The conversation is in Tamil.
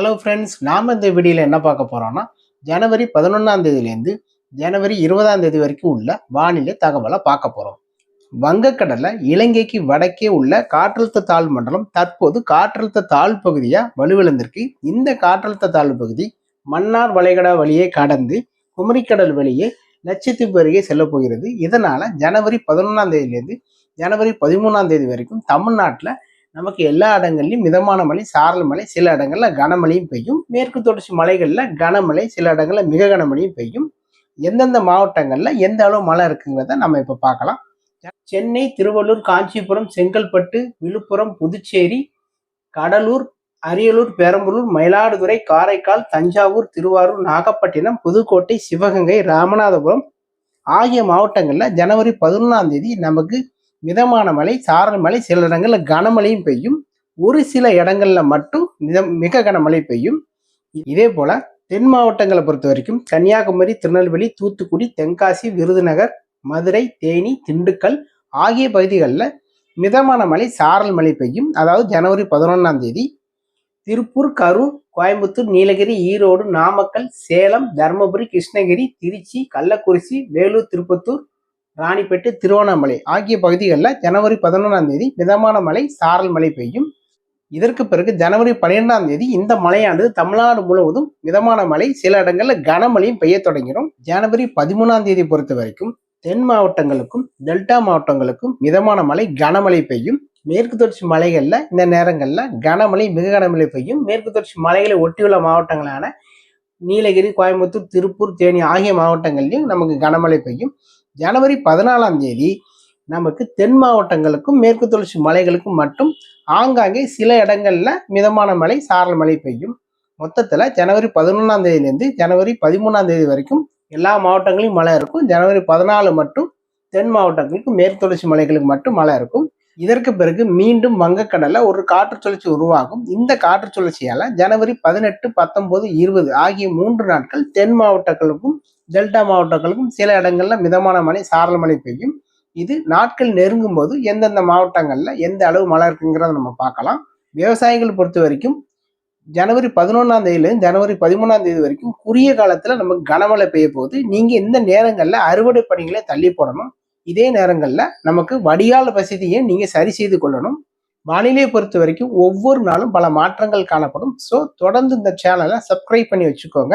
ஹலோ ஃப்ரெண்ட்ஸ் நாம் இந்த வீடியோவில் என்ன பார்க்க போகிறோம்னா ஜனவரி பதினொன்றாம் தேதியிலேருந்து ஜனவரி இருபதாம் தேதி வரைக்கும் உள்ள வானிலை தகவலை பார்க்க போகிறோம் வங்கக்கடலில் இலங்கைக்கு வடக்கே உள்ள காற்றழுத்த தாழ்வு மண்டலம் தற்போது காற்றழுத்த தாழ்வு பகுதியாக வலுவிழந்திருக்கு. இந்த காற்றழுத்த தாழ்வு பகுதி மன்னார் வளைகடா வழியே கடந்து குமரிக்கடல் வழியே லட்சத்தீவு அருகே செல்ல போகிறது. இதனால ஜனவரி பதினொன்றாம் தேதியிலேருந்து ஜனவரி பதிமூணாம் தேதி வரைக்கும் தமிழ்நாட்டில் நமக்கு எல்லா இடங்கள்லையும் மிதமான மழை சாரல் மழை சில இடங்களில் கனமழையும் பெய்யும். மேற்கு தொடர்ச்சி மலைகளில் கனமழை சில இடங்களில் மிக கனமழையும் பெய்யும். எந்தெந்த மாவட்டங்களில் எந்த அளவு மழை இருக்குங்கிறத நம்ம இப்போ பார்க்கலாம். சென்னை திருவள்ளூர் காஞ்சிபுரம் செங்கல்பட்டு விழுப்புரம் புதுச்சேரி கடலூர் அரியலூர் பெரம்பலூர் மயிலாடுதுறை காரைக்கால் தஞ்சாவூர் திருவாரூர் நாகப்பட்டினம் புதுக்கோட்டை சிவகங்கை ராமநாதபுரம் ஆகிய மாவட்டங்களில் ஜனவரி பதினொன்றாம் தேதி நமக்கு மிதமான மழை சாரல் மழை சில இடங்களில் கனமழையும் பெய்யும். ஒரு சில இடங்கள்ல மட்டும் மித மிக கனமழை பெய்யும். இதே போல தென் மாவட்டங்களை பொறுத்த வரைக்கும் கன்னியாகுமரி திருநெல்வேலி தூத்துக்குடி தென்காசி விருதுநகர் மதுரை தேனி திண்டுக்கல் ஆகிய பகுதிகளில் மிதமான மழை சாரல் மழை பெய்யும். அதாவது ஜனவரி பதினொன்றாம் தேதி திருப்பூர் கரூர் கோயம்புத்தூர் நீலகிரி ஈரோடு நாமக்கல் சேலம் தருமபுரி கிருஷ்ணகிரி திருச்சி கள்ளக்குறிச்சி வேலூர் திருப்பத்தூர் ராணிப்பேட்டு திருவண்ணாமலை ஆகிய பகுதிகளில் ஜனவரி பதினொன்றாம் தேதி மிதமான மழை சாரல் மழை பெய்யும். இதற்கு பிறகு ஜனவரி பன்னிரெண்டாம் தேதி இந்த மழையானது தமிழ்நாடு முழுவதும் மிதமான மழை சில இடங்களில் கனமழையும் பெய்ய தொடங்கிடும். ஜனவரி பதிமூணாம் தேதி பொறுத்த வரைக்கும் தென் மாவட்டங்களுக்கும் டெல்டா மாவட்டங்களுக்கும் மிதமான மழை கனமழை பெய்யும். மேற்கு தொடர்ச்சி மலைகளில் இந்த நேரங்களில் கனமழை மிக கனமழை பெய்யும். மேற்கு தொடர்ச்சி மலைகளை ஒட்டியுள்ள மாவட்டங்களான நீலகிரி கோயம்புத்தூர் திருப்பூர் தேனி ஆகிய மாவட்டங்கள்லையும் நமக்கு கனமழை பெய்யும். ஜனவரி பதினாலாம் தேதி நமக்கு தென் மாவட்டங்களுக்கும் மேற்கு தொடர்ச்சி மலைகளுக்கும் மட்டும் ஆங்காங்கே சில இடங்களில் மிதமான மழை சாரல் மழை பெய்யும். மொத்தத்தில் ஜனவரி பதினொன்றாம் தேதியிலேருந்து ஜனவரி பதிமூணாம் தேதி வரைக்கும் எல்லா மாவட்டங்களையும் மழை இருக்கும். ஜனவரி பதினாலு மட்டும் தென் மாவட்டங்களுக்கு மேற்கு தொடர்ச்சி மலைகளுக்கு மட்டும் மழை இருக்கும். இதற்கு பிறகு மீண்டும் வங்கக்கடலில் ஒரு காற்று சுழற்சி உருவாகும். இந்த காற்று சுழற்சியால் ஜனவரி பதினெட்டு பத்தொன்பது இருபது ஆகிய மூன்று நாட்கள் தென் மாவட்டங்களுக்கும் டெல்டா மாவட்டங்களுக்கும் சில இடங்களில் மிதமான மழை சாரல் மழை பெய்யும். இது நாட்கள் நெருங்கும் போது எந்தெந்த மாவட்டங்களில் எந்த அளவு மழை இருக்குங்கிறத நம்ம பார்க்கலாம். விவசாயிகள் பொறுத்த வரைக்கும் ஜனவரி பதினொன்றாம் தேதியிலேருந்து ஜனவரி பதிமூணாம் தேதி வரைக்கும் குறுகிய காலத்தில் நமக்கு கனமழை பெய்ய போகுது. நீங்கள் இந்த நேரங்களில் அறுவடை பணிகளை தள்ளி போடணும் இதே நேரங்களில் நமக்கு வடிகால் வசதியை நீங்கள் சரி செய்து கொள்ளணும். வானிலையை பொறுத்த வரைக்கும் ஒவ்வொரு நாளும் பல மாற்றங்கள் காணப்படும். ஸோ தொடர்ந்து இந்த சேனலை சப்ஸ்கிரைப் பண்ணி வச்சுக்கோங்க.